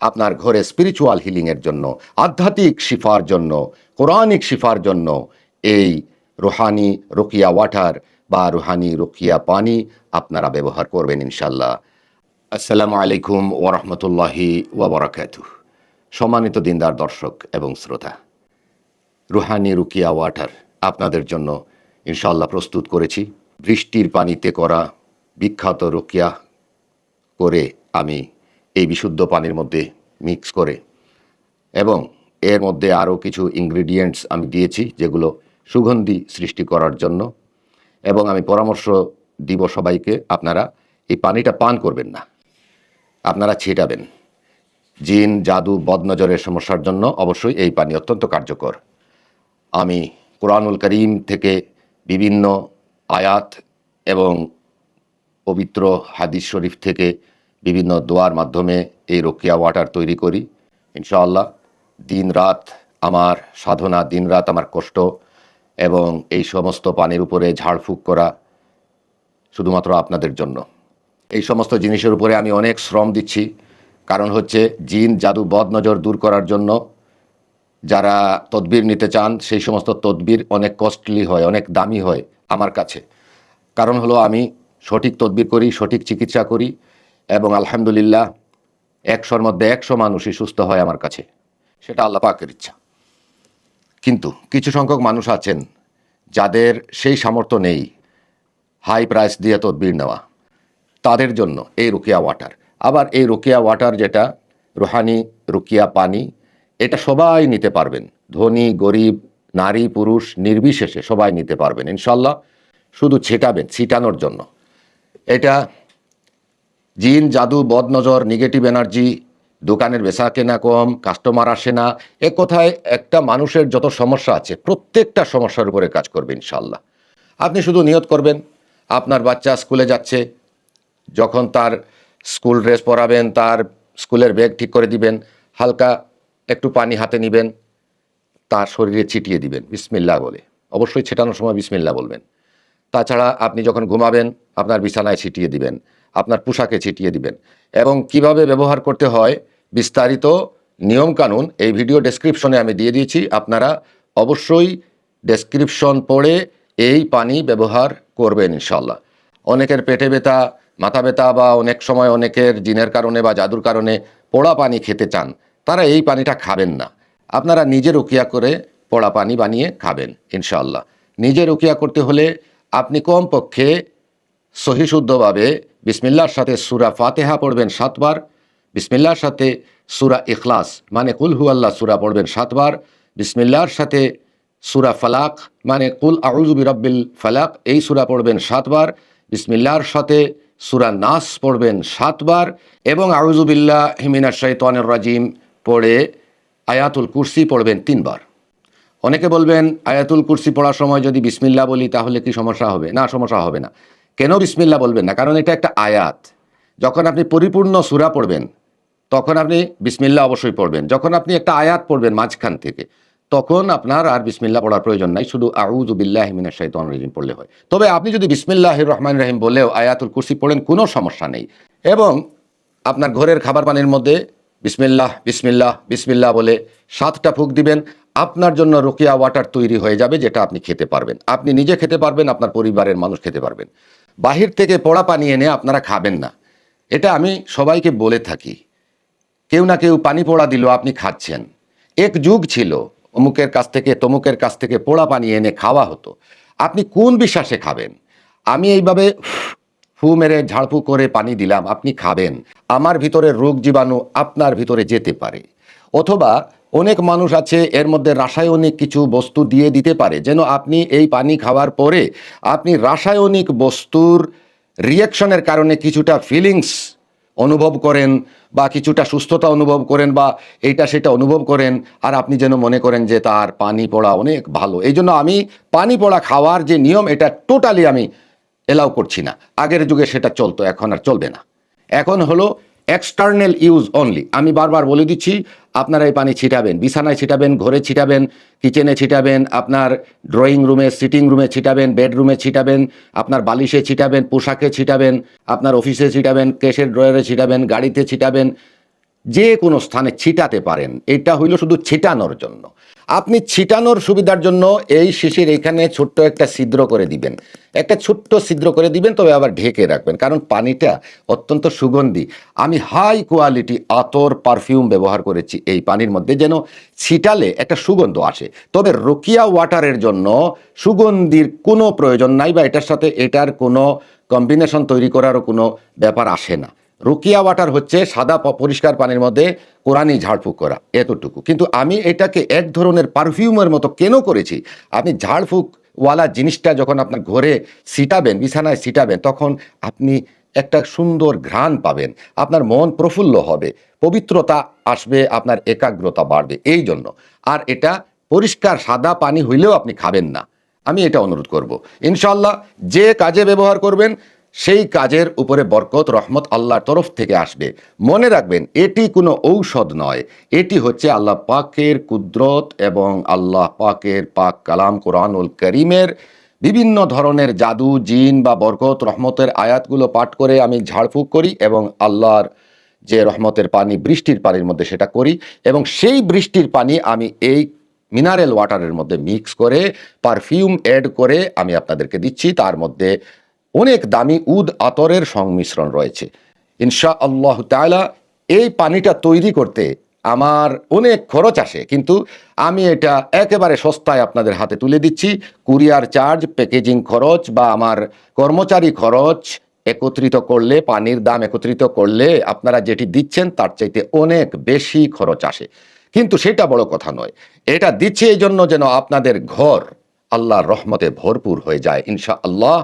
আপনার ঘরে স্পিরিচুয়াল হিলিংয়ের জন্য, আধ্যাত্মিক শিফার জন্য, কোরআনিক শিফার জন্য, এই রুহানি রুকিয়া ওয়াটার বা রুহানি রুকিয়া পানি আপনারা ব্যবহার করবেন ইনশাল্লাহ আসসালামু আলাইকুম ওরহমতুল্লাহি ওবরাকাতু সম্মানিত দিনদার দর্শক এবং শ্রোতা, রুহানি রুকিয়া ওয়াটার আপনাদের জন্য ইনশাল্লাহ প্রস্তুত করেছি। বৃষ্টির পানিতে করা বিখ্যাত রুকিয়া করে আমি এই বিশুদ্ধ পানির মধ্যে মিক্স করে। এবং এর মধ্যে আরও কিছু ইনগ্রিডিয়েন্টস আমি দিয়েছি, যেগুলো সুগন্ধি সৃষ্টি করার জন্য। এবং আমি পরামর্শ দিব সবাইকে, আপনারা এই পানিটা পান করবেন না। আপনারা ছিটাবেন। জিন, জাদু, বদনজরের সমস্যার জন্য অবশ্যই এই পানি অত্যন্ত কার্যকর। আমি কোরআনুল করিম থেকে বিভিন্ন আয়াত এবং পবিত্র হাদিস শরীফ থেকে বিভিন্ন দোয়ার মাধ্যমে এই রোকিয়া ওয়াটার তৈরি করি। ইনশাআল্লাহ দিন রাত আমার সাধনা, দিন রাত আমার কষ্ট এবং এই সমস্ত পানির উপরে ঝাড়ফুঁক করা শুধুমাত্র আপনাদের জন্য। এই সমস্ত জিনিসের উপরে আমি অনেক শ্রম দিচ্ছি। কারণ হচ্ছে জিন, জাদু বদ নজর দূর করার জন্য যারা তদবির নিতে চান, সেই সমস্ত তদবির অনেক কস্টলি হয়, অনেক দামি হয় আমার কাছে। কারণ হলো আমি সঠিক তদবির করি, সঠিক চিকিৎসা করি এবং আলহামদুলিল্লাহ, একশোর মধ্যে একশো মানুষই সুস্থ হয় আমার কাছে। সেটা আল্লাহ পাকের ইচ্ছা। কিন্তু কিছু সংখ্যক মানুষ আছেন যাদের সেই সামর্থ্য নেই হাই প্রাইস দিয়ে তদবির নেওয়া। তাদের জন্য এই রুকিয়া ওয়াটার। আবার এই রুকিয়া ওয়াটার যেটা, রুহানি, রুকিয়া পানি, এটা সবাই নিতে পারবেন। ধনী, গরিব, নারী, পুরুষ, নির্বিশেষে সবাই নিতে পারবেন ইনশাল্লাহ শুধু ছিটাবেন, ছিটানোর জন্য। এটা জিন, জাদু, বদনজর নেগেটিভ এনার্জি দোকানের বেচা কেনা কম কাস্টমার আসে না। এ কথায় একটা মানুষের যত সমস্যা আছে, প্রত্যেকটা সমস্যার উপরে কাজ করবে ইনশাল্লাহ আপনি শুধু নিয়ত করবেন, আপনার বাচ্চা স্কুলে যাচ্ছে, যখন তার স্কুল ড্রেস পরাবেন, তার স্কুলের ব্যাগ ঠিক করে দিবেন, হালকা একটু পানি হাতে নেবেন, তার শরীরে ছিটিয়ে দিবেন বিসমিল্লা বলে। অবশ্যই ছেটানোর সময় বিসমিল্লা বলবেন। তাছাড়া আপনি যখন ঘুমাবেন, আপনার বিছানায় ছিটিয়ে দিবেন। আপনার পোশাকে ছিটিয়ে দিবেন। এবং কীভাবে ব্যবহার করতে হয় বিস্তারিত নিয়মকানুন এই ভিডিও ডেসক্রিপশনে আমি দিয়ে দিয়েছি। আপনারা অবশ্যই ডেসক্রিপশন পড়ে এই পানি ব্যবহার করবেন ইনশাল্লাহ অনেকের পেটে ব্যথা, মাথা ব্যথা বা অনেক সময় অনেকের জিনের কারণে বা জাদুর কারণে পোড়া পানি খেতে চান, তারা এই পানিটা খাবেন না। আপনারা নিজে রুকিয়া করে পোড়া পানি বানিয়ে খাবেন ইনশাল্লাহ নিজে রুকিয়া করতে হলে আপনি কমপক্ষে সহিশুদ্ধভাবে বিসমিল্লার সাথে সুরা ফাতেহা পড়বেন সাতবার, বিসমিল্লার সাথে সুরা ইখলাস মানে কুল হু আল্লাহ সুরা পড়বেন সাতবার, বিসমিল্লার সাথে সুরা ফালাক মানে কুল আউজুবি রব্বিল ফালাক, এই সুরা পড়বেন সাতবার, বিসমিল্লার সাথে সুরা নাস পড়বেন সাতবার, এবং আউজুবিল্লাহ হিমিনা শৈতানের রাজিম পড়ে আয়াতুল কুরসি পড়বেন তিনবার। অনেকে বলবেন, আয়াতুল কুরসি পড়ার সময় যদি বিসমিল্লা বলি, তাহলে কি সমস্যা হবে? না, সমস্যা হবে না। কেন বিসমিল্লা বলবেন না? কারণ এটা একটা আয়াত। যখন আপনি পরিপূর্ণ সুরা পড়বেন, তখন আপনি বিসমিল্লা অবশ্যই পড়বেন। যখন আপনি একটা আয়াত পড়বেন মাঝখান থেকে, তখন আপনার আর বিসমিল্লা পড়ার প্রয়োজন নাই। শুধু আউজ বিল্লাহ মিনা শাইতান রাজিম পড়লে হয়। তবে আপনি যদি বিসমিল্লাহ রহমান রহিম বলেও আয়াতুল কুরসি পড়েন, কোনো সমস্যা নেই। এবং আপনার ঘরের খাবার পানির মধ্যে বিসমিল্লাহ বিসমিল্লাহ বিসমিল্লাহ বলে সাতটা ফুক দিবেন, আপনার জন্য রোকিয়া ওয়াটার তৈরি হয়ে যাবে, যেটা আপনি খেতে পারবেন। আপনি নিজে খেতে পারবেন, আপনার পরিবারের মানুষ খেতে পারবেন। বাহির থেকে পোড়া পানি এনে আপনারা খাবেন না। এটা আমি সবাইকে বলে থাকি। কেউ না কেউ পানি পোড়া দিল আপনি খাচ্ছেন। এক যুগ ছিল, অমুকের কাছ থেকে, তমুকের কাছ থেকে পোড়া পানি এনে খাওয়া হতো। আপনি কোন বিশ্বাসে খাবেন? আমি এইভাবে ফু মেরে, ঝাড়ফু করে পানি দিলাম, আপনি খাবেন। আমার ভিতরে রোগ জীবাণু আপনার ভিতরে যেতে পারে। অথবা অনেক মানুষ আছে, এর মধ্যে রাসায়নিক কিছু বস্তু দিয়ে দিতে পারে। যেন আপনি এই পানি খাওয়ার পরে আপনি রাসায়নিক বস্তুর রিয়াকশনের কারণে কিছুটা ফিলিংস অনুভব করেন বা কিছুটা সুস্থতা অনুভব করেন বা এইটা সেটা অনুভব করেন আর আপনি যেন মনে করেন যে তার পানি পড়া অনেক ভালো। এই জন্য আমি পানি পড়া খাওয়ার যে নিয়ম, এটা টোটালি আমি এলাও করছি না। আগের যুগে সেটা চলতো, এখন আর চলবে না। এখন হলো এক্সটার্নাল ইউজ অনলি আমি বারবার বলে দিচ্ছি, আপনারা এই পানি ছিটাবেন, বিছানায় ছিটাবেন, ঘরে ছিটাবেন, কিচেনে ছিটাবেন, আপনার ড্রয়িং রুমে সিটিং রুমে ছিটাবেন বেডরুমে ছিটাবেন, আপনার বালিশে ছিটাবেন, পোশাকে ছিটাবেন, আপনার অফিসে ছিটাবেন কেশের ড্রয়ারে ছিটাবেন, গাড়িতে ছিটাবেন যে কোনো স্থানে ছিটাতে পারেন। এটা হইল শুধু ছিটানোর জন্য। আপনি ছিটানোর সুবিধার জন্য এই শিশির এখানে ছোট্ট একটা ছিদ্র করে দিবেন। একটা ছোট্ট ছিদ্র করে দিবেন, তবে আবার ঢেকে রাখবেন। কারণ পানিটা অত্যন্ত সুগন্ধি। আমি হাই কোয়ালিটি আতর পারফিউম ব্যবহার করেছি এই পানির মধ্যে যেন ছিটালে একটা সুগন্ধ আসে। তবে রোকিয়া ওয়াটারের জন্য সুগন্ধির কোনো প্রয়োজন নাই বা এটার সাথে এটার কোনো কম্বিনেশন তৈরি করারও কোনো ব্যাপার আসে না। রুকিয়া ওয়াটার হচ্ছে সাদা পরিষ্কার পানির মধ্যে কোরআনি ঝাড়ফুঁক করা, এতটুকু। কিন্তু আমি এটাকে এক ধরনের পারফিউমের মতো কেন করেছি? আপনি ঝাড়ফুঁক ওয়ালা জিনিসটা যখন আপনার ঘরে ছিটাবেন, বিছানায় ছিটাবেন, তখন আপনি একটা সুন্দর ঘ্রাণ পাবেন, আপনার মন প্রফুল্ল হবে, পবিত্রতা আসবে, আপনার একাগ্রতা বাড়বে, এই জন্য। আর এটা পরিষ্কার সাদা পানি হইলেও আপনি খাবেন না। আমি এটা অনুরোধ করব। ইনশাল্লাহ যে কাজে ব্যবহার করবেন সেই কাজের উপরে বরকত, রহমত আল্লাহর তরফ থেকে আসবে। মনে রাখবেন, এটি কোনো ঔষধ নয়। এটি হচ্ছে আল্লাহ পাকের কুদরত এবং আল্লাহ পাকের পাক কালাম কোরআনুল করিমের বিভিন্ন ধরনের জাদু, জিন বা বরকত, রহমতের আয়াতগুলো পাঠ করে আমি ঝাড়ফুঁক করি এবং আল্লাহর যে রহমতের পানি বৃষ্টির পানির মধ্যে সেটা করি এবং সেই বৃষ্টির পানি আমি এই মিনারেল ওয়াটারের মধ্যে মিক্স করে পারফিউম অ্যাড করে আমি আপনাদেরকে দিচ্ছি। তার মধ্যে অনেক দামি উদ আতরের সংমিশ্রণ রয়েছে। ইনশা আল্লাহ তাআলা এই পানিটা তৈরি করতে আমার অনেক খরচ আসে, কিন্তু আমি এটা একেবারে সস্তায় আপনাদের হাতে তুলে দিচ্ছি। কুরিয়ার চার্জ, প্যাকেজিং খরচ বা আমার কর্মচারী খরচ একত্রিত করলে, পানির দাম একত্রিত করলে আপনারা যেটি দিচ্ছেন তার চাইতে অনেক বেশি খরচ আসে। কিন্তু সেটা বড় কথা নয়। এটা দিচ্ছে এই জন্য যেন আপনাদের ঘর আল্লাহর রহমতে ভরপুর হয়ে যায় ইনশা আল্লাহ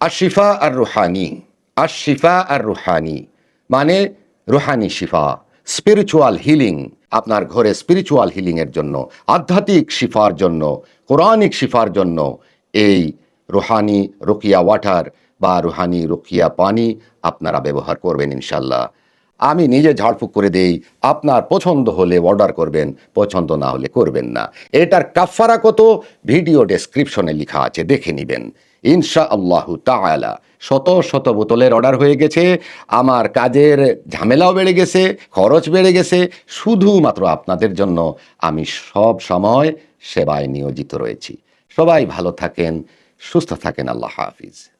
আশিফা আর রুহানি। আশিফা আর রুহানি। মানে রুহানি শিফা। স্পিরিচুয়াল হিলিং আপনার ঘরে স্পিরিচুয়াল হিলিংয়ের জন্য, আধ্যাত্মিক শিফার জন্য, কোরআনিক শিফার জন্য এই রুহানি রুকিয়া ওয়াটার বা রুহানি রুকিয়া পানি আপনারা ব্যবহার করবেন ইনশাল্লাহ। আমি নিজে ঝাড়ফুঁক করে দেই, আপনার পছন্দ হলে অর্ডার করবেন, পছন্দ না হলে করবেন না। এটার কাফারা কত? ভিডিও ডেসক্রিপশনে লেখা আছে, দেখে নেবেন। ইনশা আল্লাহ তালা শত শত বোতলের অর্ডার হয়ে গেছে, আমার কাজের ঝামেলাও বেড়ে গেছে, খরচ বেড়ে গেছে, শুধুমাত্র আপনাদের জন্য আমি সব সময় সেবায় নিয়োজিত রয়েছি। সবাই ভালো থাকেন, সুস্থ থাকেন, আল্লাহ হাফিজ।